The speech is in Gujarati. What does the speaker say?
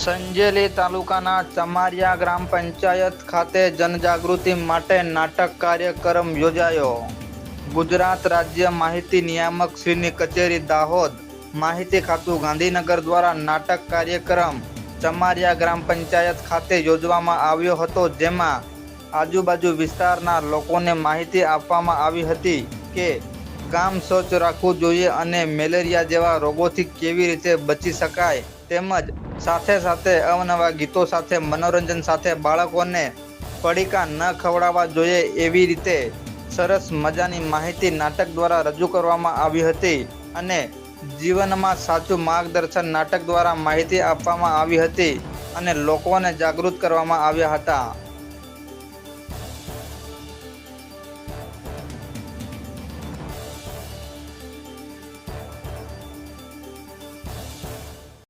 સંજેલી તાલુકાના ચમારિયા ગ્રામ પંચાયત ખાતે જનજાગૃતિ માટે નાટક કાર્યક્રમ યોજાયો. ગુજરાત રાજ્ય માહિતી નિયામક શ્રીની કચેરી દાહોદ. માહિતી ખાતું ગાંધીનગર દ્વારા નાટક કાર્યક્રમ ચમારિયા ગ્રામ પંચાયત ખાતે યોજવામાં આવ્યો હતો, જેમાં આજુબાજુ વિસ્તારના લોકોને માહિતી આપવામાં આવી હતી કે ગામ સ્વચ્છ રાખવું જોઈએ અને મેલેરિયા જેવા રોગોથી કેવી રીતે બચી શકાય તેમજ સાથે સાથે અવનવા ગીતો સાથે, મનોરંજન સાથે બાળકોને પડીકા ન ખવડાવવા જોઈએ એવી રીતે સરસ મજાની માહિતી નાટક દ્વારા રજૂ કરવામાં આવી હતી અને જીવનમાં સાચું માર્ગદર્શન નાટક દ્વારા માહિતી આપવામાં આવી હતી અને લોકોને જાગૃત કરવામાં આવ્યા હતા.